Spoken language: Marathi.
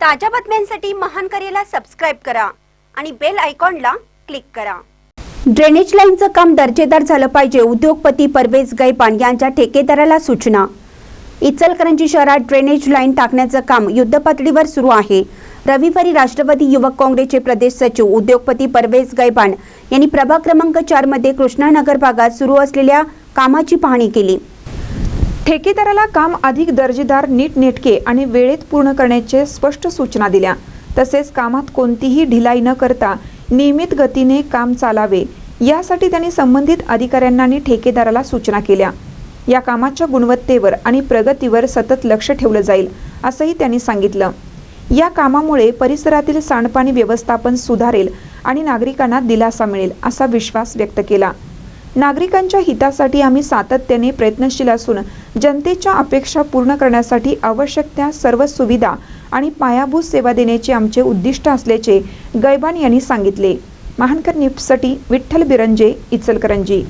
ताज्या बातम्यांसाठी महान करेला सबस्क्राईब करा आणि बेल आयकॉनला क्लिक करा. ड्रेनेज लाईनचं काम दर्जेदार झालं पाहिजे उद्योगपती परवेज गैपान यांच्या ठेकेदाराला सूचना. इचलकरंजी शहरात ड्रेनेज लाईन टाकण्याचं काम युद्धपातळीवर सुरू आहे. रविवारी राष्ट्रवादी युवक काँग्रेसचे प्रदेश सचिव उद्योगपती परवेज गैबान यांनी प्रभाग क्रमांक चारमध्ये कृष्णानगर भागात सुरू असलेल्या कामाची पाहणी केली. ठेकेदाराला काम अधिक दर्जेदार नीटनेटके आणि वेळेत पूर्ण करण्याचे स्पष्ट सूचना दिल्या. तसेच कामात कोणतीही ढिलाई न करता नियमित गतीने काम चालावे यासाठी त्यांनी संबंधित अधिकाऱ्यांना आणि ठेकेदाराला सूचना केल्या. या कामाच्या गुणवत्तेवर आणि प्रगतीवर सतत लक्ष ठेवलं जाईल असंही त्यांनी सांगितलं. या कामामुळे परिसरातील सांडपाणी व्यवस्थापन सुधारेल आणि नागरिकांना दिलासा मिळेल असा विश्वास व्यक्त केला. नागरिकांच्या हितासाठी आम्ही सातत्याने प्रयत्नशील असून जनतेच्या अपेक्षा पूर्ण करण्यासाठी आवश्यक त्या सर्व सुविधा आणि पायाभूत सेवा देण्याचे आमचे उद्दिष्ट असल्याचे गैबान यांनी सांगितले. महानकर न्यूजसाठी विठ्ठल बिरंजे इचलकरंजी.